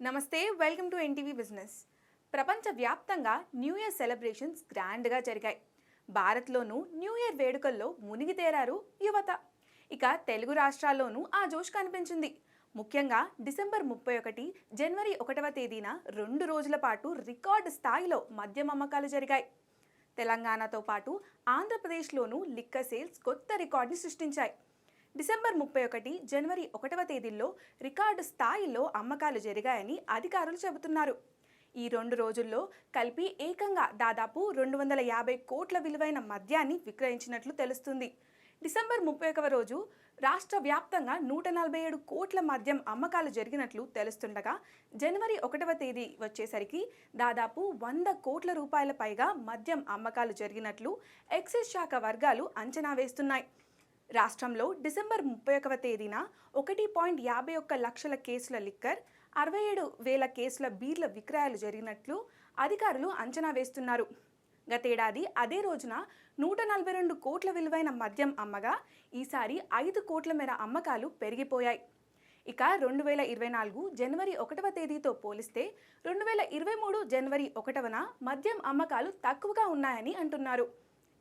నమస్తే welcome to NTV business. ప్రపంచవ్యాప్తంగా new year celebrations గ్రాండ్గా జరిగాయి. భారత్లోనూ న్యూ ఇయర్ వేడుకల్లో మునిగి తేరారు యువత. ఇక తెలుగు రాష్ట్రాల్లోనూ ఆ జోష్ కనిపించింది. ముఖ్యంగా డిసెంబర్ ముప్పై ఒకటి జనవరి ఒకటవ తేదీన రెండు రోజుల పాటు రికార్డు స్థాయిలో మద్యం అమ్మకాలు జరిగాయి. తెలంగాణతో పాటు ఆంధ్రప్రదేశ్లోనూ లిక్క సేల్స్ కొత్త రికార్డుని సృష్టించాయి. డిసెంబర్ ముప్పై ఒకటి జనవరి ఒకటవ తేదీల్లో రికార్డు స్థాయిలో అమ్మకాలు జరిగాయని అధికారులు చెబుతున్నారు. ఈ రెండు రోజుల్లో కలిపి ఏకంగా దాదాపు రెండు వందల యాభై కోట్ల విలువైన మద్యాన్ని విక్రయించినట్లు తెలుస్తుంది. డిసెంబర్ ముప్పై ఒకవ రోజు రాష్ట్ర వ్యాప్తంగా నూట నలభై ఏడు కోట్ల మద్యం అమ్మకాలు జరిగినట్లు తెలుస్తుండగా జనవరి ఒకటవ తేదీ వచ్చేసరికి దాదాపు వంద కోట్ల రూపాయల పైగా మద్యం అమ్మకాలు జరిగినట్లు ఎక్సైజ్ శాఖ వర్గాలు అంచనా వేస్తున్నాయి. రాష్ట్రంలో డిసెంబర్ ముప్పై ఒకవ తేదీన ఒకటి పాయింట్ యాభై ఒక్క లక్షల కేసుల లిక్కర్ అరవై ఏడు వేల కేసుల బీర్ల విక్రయాలు జరిగినట్లు అధికారులు అంచనా వేస్తున్నారు. గతేడాది అదే రోజున నూట నలభై రెండు కోట్ల విలువైన మద్యం అమ్మగా ఈసారి ఐదు కోట్ల మేర అమ్మకాలు పెరిగిపోయాయి. ఇక రెండు వేల ఇరవై నాలుగు జనవరి ఒకటవ తేదీతో పోలిస్తే రెండు వేల ఇరవై మూడు జనవరి ఒకటవన మద్యం అమ్మకాలు తక్కువగా ఉన్నాయని అంటున్నారు.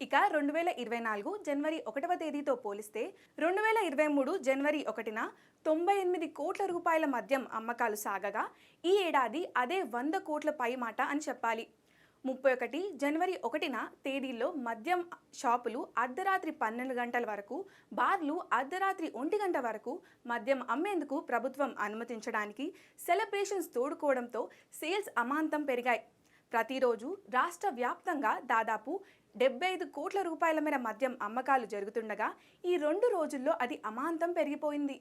ఇక రెండు వేల ఇరవై నాలుగు జనవరి ఒకటవ తేదీతో పోలిస్తే రెండు వేల ఇరవై మూడు జనవరి ఒకటిన తొంభై ఎనిమిది కోట్ల రూపాయల మద్యం అమ్మకాలు సాగగా ఈ ఏడాది అదే వంద కోట్ల పై మాట అని చెప్పాలి. ముప్పై ఒకటి జనవరి ఒకటిన తేదీల్లో మద్యం షాపులు అర్ధరాత్రి పన్నెండు గంటల వరకు బార్లు అర్ధరాత్రి ఒంటి గంట వరకు మద్యం అమ్మేందుకు ప్రభుత్వం అనుమతించడానికి సెలబ్రేషన్స్ తోడుకోవడంతో సేల్స్ అమాంతం పెరిగాయి. ప్రతిరోజు రాష్ట్ర వ్యాప్తంగా దాదాపు డెబ్బై ఐదు కోట్ల రూపాయల మేర మద్యం అమ్మకాలు జరుగుతుండగా ఈ రెండు రోజుల్లో అది అమాంతం పెరిగిపోయింది.